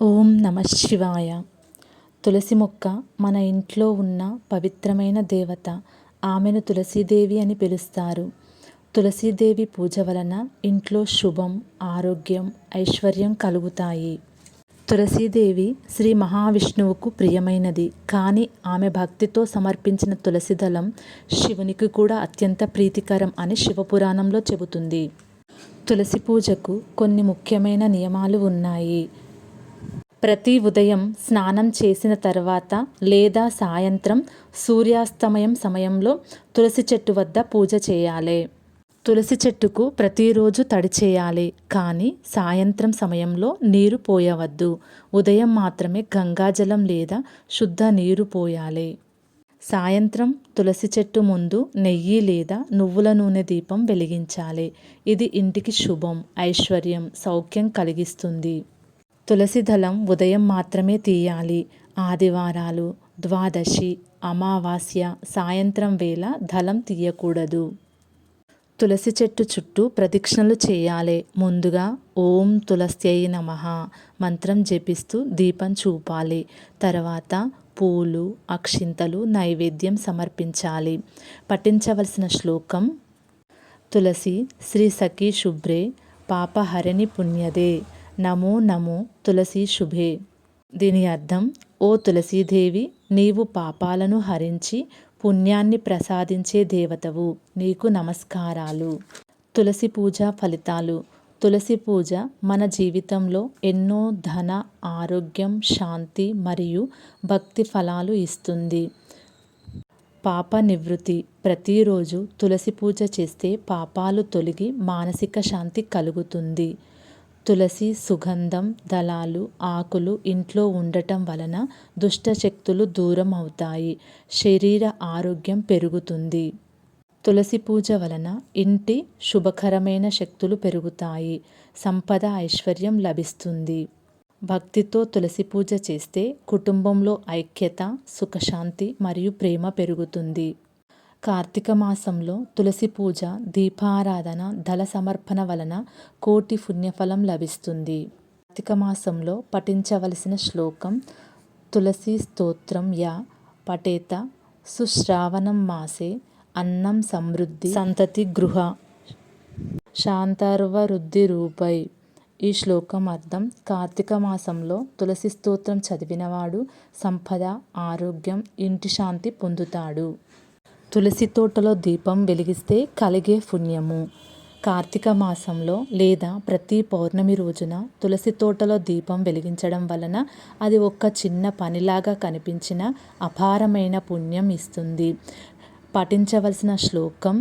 ఓం నమ శివాయ. తులసి మొక్క మన ఇంట్లో ఉన్న పవిత్రమైన దేవత ఆమెను తులసీదేవి అని పిలుస్తారు. తులసీదేవి పూజ వలన ఇంట్లో శుభం ఆరోగ్యం ఐశ్వర్యం కలుగుతాయి. తులసీదేవి శ్రీ మహావిష్ణువుకు ప్రియమైనది కానీ ఆమె భక్తితో సమర్పించిన తులసి దళం శివునికి కూడా అత్యంత ప్రీతికరం అని శివపురాణంలో చెబుతుంది. తులసి పూజకు కొన్ని ముఖ్యమైన నియమాలు ఉన్నాయి. ప్రతి ఉదయం స్నానం చేసిన తర్వాత లేదా సాయంత్రం సూర్యాస్తమయం సమయంలో తులసి చెట్టు వద్ద పూజ చేయాలి. తులసి చెట్టుకు ప్రతిరోజు తడి చేయాలి కానీ సాయంత్రం సమయంలో నీరు పోయవద్దు. ఉదయం మాత్రమే గంగాజలం లేదా శుద్ధ నీరు పోయాలి. సాయంత్రం తులసి చెట్టు ముందు నెయ్యి లేదా నువ్వుల నూనె దీపం వెలిగించాలి. ఇది ఇంటికి శుభం ఐశ్వర్యం సౌఖ్యం కలిగిస్తుంది. తులసి దళం ఉదయం మాత్రమే తీయాలి. ఆదివారాలు ద్వాదశి అమావాస్య సాయంత్రం వేళ దళం తీయకూడదు. తులసి చెట్టు చుట్టూ ప్రదక్షిణలు చేయాలి. ముందుగా ఓం తులస్యై నమ మంత్రం జపిస్తూ దీపం చూపాలి. తర్వాత పూలు అక్షింతలు నైవేద్యం సమర్పించాలి. పఠించవలసిన శ్లోకం తులసి శ్రీ సఖీ శుభ్రే పాపహరణి పుణ్యదే. నమో నమో తులసి శుభే. దీని అర్థం ఓ తులసీదేవి నీవు పాపాలను హరించి పుణ్యాన్ని ప్రసాదించే దేవతవు. నీకు నమస్కారాలు. తులసి పూజ ఫలితాలు. తులసి పూజ మన జీవితంలో ఎన్నో ధన ఆరోగ్యం శాంతి మరియు భక్తి ఫలాలు ఇస్తుంది. పాప నివృత్తి. ప్రతిరోజు తులసి పూజ చేస్తే పాపాలు తొలగి మానసిక శాంతి కలుగుతుంది. తులసి సుగంధం దళాలు ఆకులు ఇంట్లో ఉండటం వలన దుష్టశక్తులు దూరం అవుతాయి. శరీర ఆరోగ్యం పెరుగుతుంది. తులసి పూజ వలన ఇంటి శుభకరమైన శక్తులు పెరుగుతాయి. సంపద ఐశ్వర్యం లభిస్తుంది. భక్తితో తులసి పూజ చేస్తే కుటుంబంలో ఐక్యత సుఖశాంతి మరియు ప్రేమ పెరుగుతుంది. కార్తీక మాసంలో తులసి పూజ దీపారాధన దళ సమర్పణ వలన కోటి పుణ్యఫలం లభిస్తుంది. కార్తీక మాసంలో పఠించవలసిన శ్లోకం తులసి స్తోత్రం యా పఠేత సుశ్రావణం మాసే అన్నం సమృద్ధి సంతతి గృహ శాంతర్వరుద్ధి రూపై. ఈ శ్లోకం అర్థం కార్తీక మాసంలో తులసి స్తోత్రం చదివినవాడు సంపద ఆరోగ్యం ఇంటి శాంతి పొందుతాడు. తులసి తోటలో దీపం వెలిగిస్తే కలిగే పుణ్యము. కార్తీక మాసంలో లేదా ప్రతి పౌర్ణమి రోజున తులసి తోటలో దీపం వెలిగించడం వలన అది ఒక చిన్న పనిలాగా కనిపించిన అపారమైన పుణ్యం ఇస్తుంది. పఠించవలసిన శ్లోకం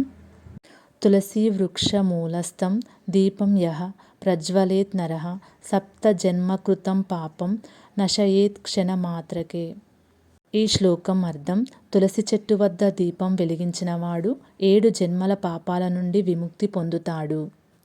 తులసి వృక్ష మూలస్థం దీపం యహ ప్రజ్వలేత్ నర సప్త జన్మకృతం పాపం నశయేత్ క్షణమాత్రకే. ఈ శ్లోకం అర్థం. తులసి చెట్టు వద్ద దీపం వెలిగించినవాడు ఏడు జన్మల పాపాల నుండి విముక్తి పొందుతాడు.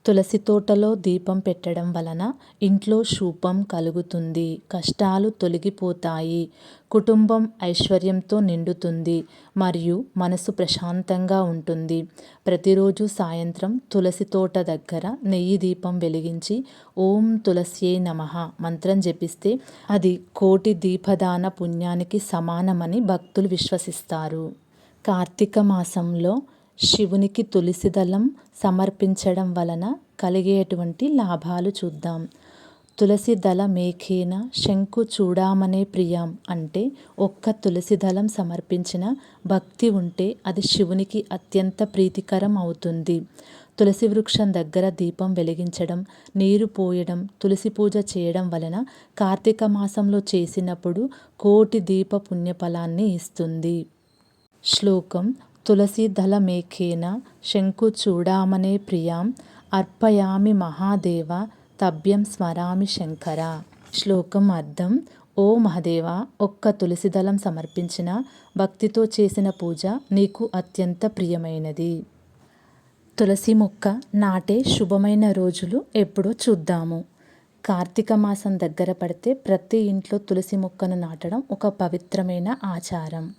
తులసి తోటలో దీపం పెట్టడం వలన ఇంట్లో శూపం కలుగుతుంది కష్టాలు తొలగిపోతాయి కుటుంబం ఐశ్వర్యంతో నిండుతుంది మరియు మనసు ప్రశాంతంగా ఉంటుంది. ప్రతిరోజు సాయంత్రం తులసి తోట దగ్గర నెయ్యి దీపం వెలిగించి ఓం తులసియే నమ మంత్రం జపిస్తే అది కోటి దీపదాన పుణ్యానికి సమానమని భక్తులు విశ్వసిస్తారు. కార్తీక మాసంలో శివునికి తులసి దళం సమర్పించడం వలన కలిగేటువంటి లాభాలు చూద్దాం. తులసి దళ మేఘేన శంకు చూడామనే ప్రియం అంటే ఒక్క తులసి దళం సమర్పించిన భక్తి ఉంటే అది శివునికి అత్యంత ప్రీతికరం అవుతుంది. తులసి వృక్షం దగ్గర దీపం వెలిగించడం నీరు పోయడం తులసి పూజ చేయడం వలన కార్తీక మాసంలో చేసినప్పుడు కోటి దీప పుణ్యఫలాన్ని ఇస్తుంది. శ్లోకం తులసీదళమేకేన శంకుచూడామణే ప్రియాం అర్పయామి మహాదేవ తభ్యం స్మరామి శంకర శ్లోకం అర్థం ఓ మహదేవ ఒక్క తులసిదళం సమర్పించిన భక్తితో చేసిన పూజ నీకు అత్యంత ప్రియమైనది తులసి మొక్క నాటే శుభమైన రోజులు ఎప్పుడో చూద్దాము. కార్తీక మాసం దగ్గర పడితే ప్రతి ఇంట్లో తులసి మొక్కను నాటడం ఒక పవిత్రమైన ఆచారం.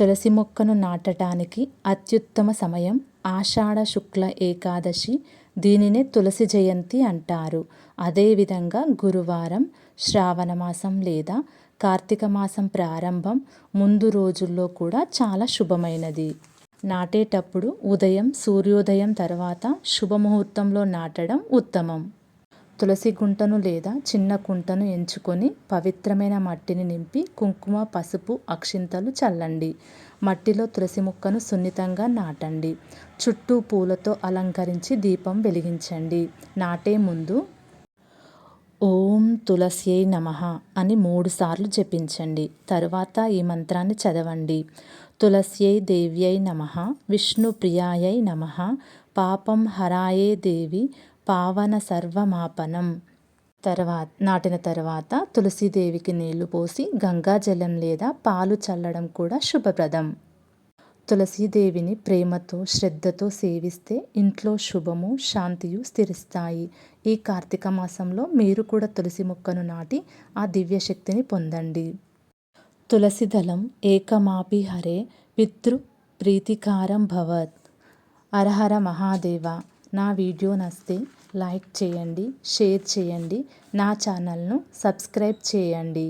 తులసి మొక్కను నాటడానికి అత్యుత్తమ సమయం ఆషాఢ శుక్ల ఏకాదశి. దీనినే తులసి జయంతి అంటారు. అదేవిధంగా గురువారం శ్రావణ మాసం లేదా కార్తీక మాసం ప్రారంభం ముందు రోజుల్లో కూడా చాలా శుభమైనది. నాటేటప్పుడు ఉదయం సూర్యోదయం తర్వాత శుభముహూర్తంలో నాటడం ఉత్తమం. తులసి గుంటను లేదా చిన్న కుంటను ఎంచుకొని పవిత్రమైన మట్టిని నింపి కుంకుమ పసుపు అక్షింతలు చల్లండి. మట్టిలో తులసి మొక్కను సున్నితంగా నాటండి. చుట్టూ పూలతో అలంకరించి దీపం వెలిగించండి. నాటే ముందు ఓం తులస్యై నమ అని మూడుసార్లు జపించండి. తరువాత ఈ మంత్రాన్ని చదవండి. తులస్యై దేవ్యై నమ విష్ణుప్రియాయై నమ పాపం హరాయే దేవి పావన సర్వమాపనం. తర్వాత నాటిన తర్వాత తులసీదేవికి నీళ్ళు పోసి గంగాజలం లేదా పాలు చల్లడం కూడా శుభప్రదం. తులసీదేవిని ప్రేమతో శ్రద్ధతో సేవిస్తే ఇంట్లో శుభము శాంతియు స్థిరిస్తాయి. ఈ కార్తీక మాసంలో మీరు కూడా తులసి మొక్కను నాటి ఆ దివ్యశక్తిని పొందండి. తులసి దళం ఏకమాపి హరే పితృ ప్రీతికారం భవత్. అరహర మహాదేవ నా వీడియో నస్తే లైక్ చేయండి షేర్ చేయండి. నా ఛానల్ను సబ్స్క్రైబ్ చేయండి.